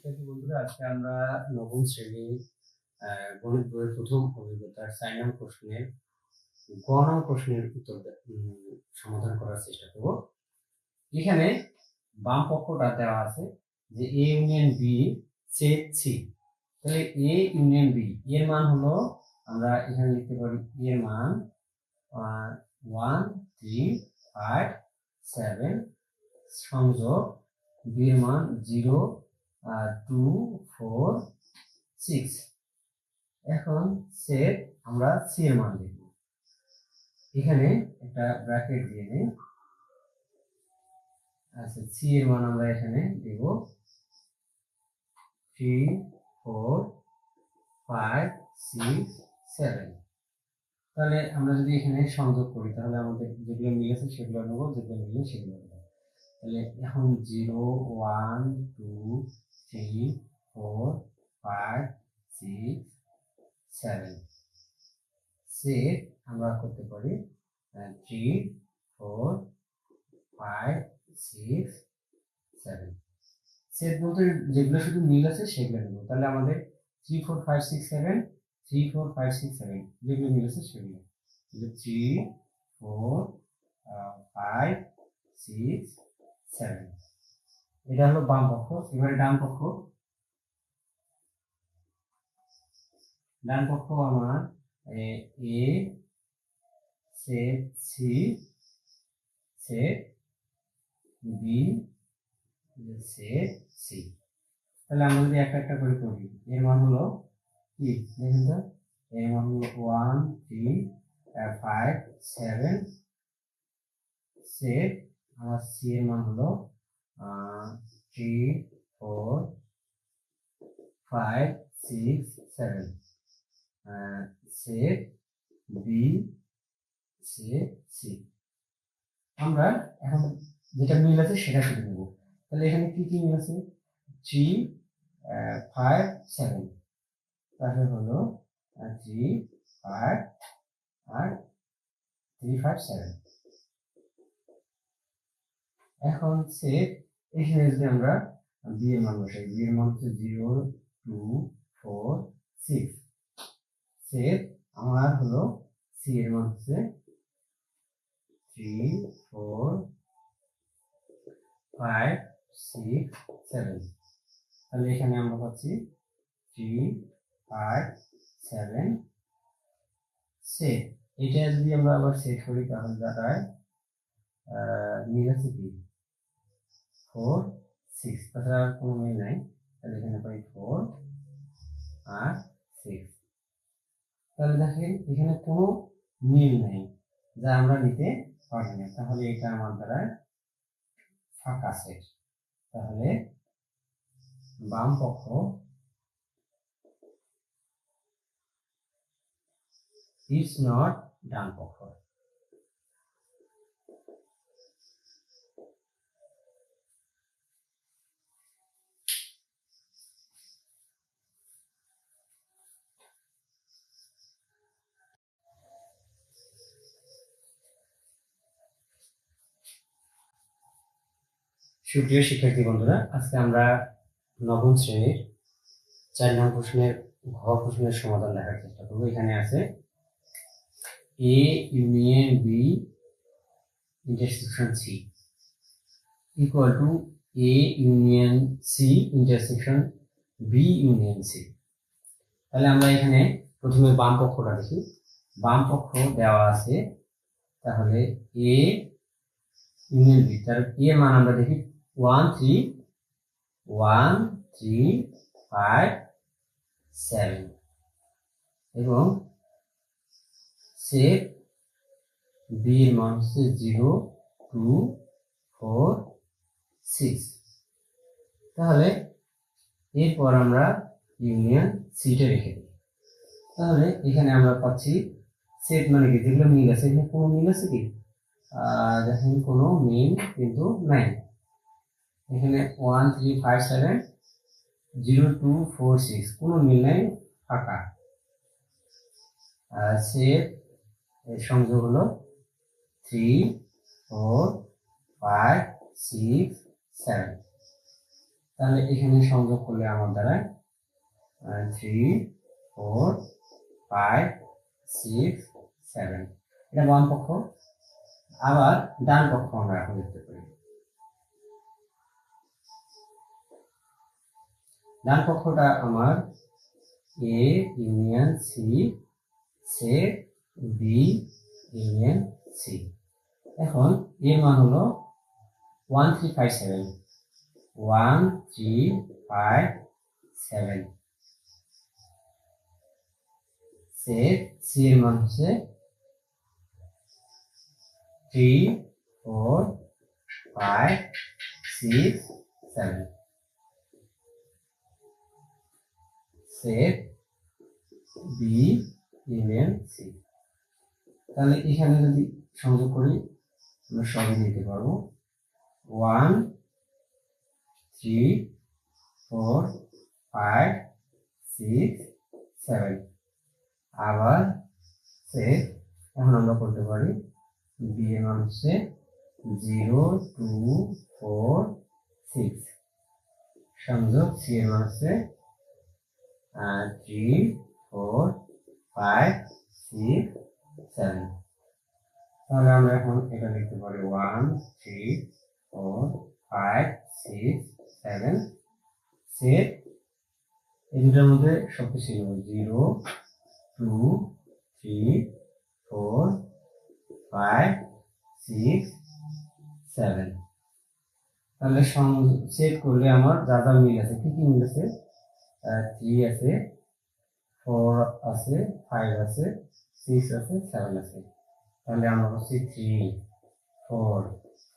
শিক্ষার্থী বন্ধুরা, আজকে আমরা নবম শ্রেণির গণিত বইয়ের প্রথম অভিজ্ঞতার চার প্রশ্নের গ প্রশ্নের উত্তর সমাধান করার চেষ্টা করব। এখানে বাম পক্ষটা দেওয়া আছে যে A union B set C তাহলে এ ইউনিয়ন বি এর মান হলো, আমরা এখানে লিখতে পারি এর মান ওয়ান থ্রি ফাইভ সেভেন সংযোগ বি এর মান জিরো টু ফোর সিক্স এখন সেট আমরা সি এর মান লিখব। এখানে একটা ব্র্যাকেট দিয়ে নেই আচ্ছা সি এর মান আমরা এখানে দেব three four five six seven তাহলে আমরা যদি এখানে সংযোগ করি, তাহলে আমাদের যেগুলো মিলেছে সেগুলো নেব, যেগুলো মিলে সেগুলো নেব। তাহলে এখন zero one two three four five six seven set আমরা করতে পারি three four five six seven set বলতে যেগুলো শুধু মিল আছে সেগুলো নেব। তাহলে আমাদের three four five six seven three four five six seven যেগুলো মিল আছে সেগুলো। Three four five six seven এটা হলো বাম পক্ষ, এবারে ডান পক্ষ। ডান পক্ষ আমার A set C set B set C. তাহলে আমরা যদি একটা একটা করে করি, এর মান হলো কি? দেখুন তো, এর মান হলো one three five seven set আমার সি এর মান হলো three four five six seven set B set C আমরা এখন যেটা মিল আছে সেটা শুধু নেব। তাহলে এখানে কি কি মিল আছে? থ্রি ফাইভ সেভেন তাহলে হলো থ্রি ফাইভ আর থ্রি ফাইভ সেভেন এখন সেট এখানে যদি আমরা বি এর মান বসাই বি এর মান হচ্ছে zero two four six set আমার হলো সি এর মান হচ্ছে three four five six seven তাহলে এখানে আমরা পাচ্ছি থ্রি ফাইভ সেভেন সেট এটা যদি আমরা আবার সেট করি, তাহলে দাঁড়ায় কি? Four six. তাছাড়া আর কোনো মিল নাই। তাহলে এখানে পাই ফোর আর সিক্স। তাহলে দেখেন, এখানে কোনো মিল নেই যা আমরা নিতে পারি না। তাহলে এটা আমার দ্বারা ফাঁকা সেট তাহলে বাম পক্ষ ইজ নট ডান পক্ষ। সুপ্রিয় শিক্ষার্থী বন্ধুরা, আজকে আমরা নবম শ্রেণির চার নং প্রশ্নের ঘ প্রশ্নের সমাধান দেখার চেষ্টা করব। এখানে আছে A union B intersection C equal to A union C intersection B union C তাহলে আমরা এখানে প্রথমে বাম পক্ষটা দেখি। বাম পক্ষ দেওয়া আছে, তাহলে এ ইউনিয়ন বি তার এ মান আমরা দেখি one three one three five seven এবং সেট বি এর মান হচ্ছে জিরো টু ফোর সিক্স তাহলে এরপর আমরা ইউনিয়ন সিটে রেখে দিই। তাহলে এখানে আমরা পাচ্ছি সেট মানে কি? যেগুলো মিল আছে। এখানে কোনো মিল আছে কি? দেখেন কোনো মিল কিন্তু নাই। এখানে one three five seven zero two four six কোনো মিল নেই, ফাঁকা। সেট এর সংযোগ হলো three four five six seven তাহলে এখানে সংযোগ করলে আমার দ্বারা three four five six seven এটা বাম পক্ষ। আবার ডান পক্ষ আমরা এখন লিখতে পারি। ডান পক্ষটা আমার A union C set B union C এখন এর মান হলো one three five seven one three five seven set C এর মান হচ্ছে three four five six seven set B union C তাহলে এখানে যদি সংযোগ করি, আমরা সবই নিতে পারব। One three four five six seven আবার সেট এখন আমরা করতে পারি বি এর মান হচ্ছে জিরো টু ফোর সিক্স সংযোগ সি এর মান হচ্ছে three four five six seven তাহলে আমরা এখন এটা লিখতে পারি one three four five six seven set এই দুটার মধ্যে সবকিছু zero two three four five six seven তাহলে সেট করলে আমার যা যা মিল আছে, কি কি মিল আছে? থ্রি আছে ফোর আছে ফাইভ আছে সিক্স আছে সেভেন আছে। তাহলে আমরা হচ্ছে three four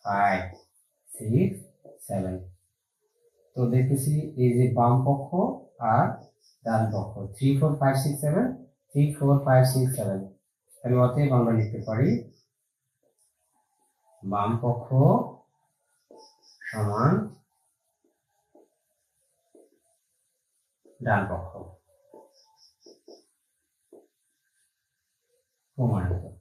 five six seven তো দেখতেছি এই যে বাম পক্ষ আর ডান পক্ষ। Three four five six seven three four five six seven তাহলে অতএব আমরা লিখতে পারি বাম পক্ষ সমান ডান পক্ষ। প্রমাণিত।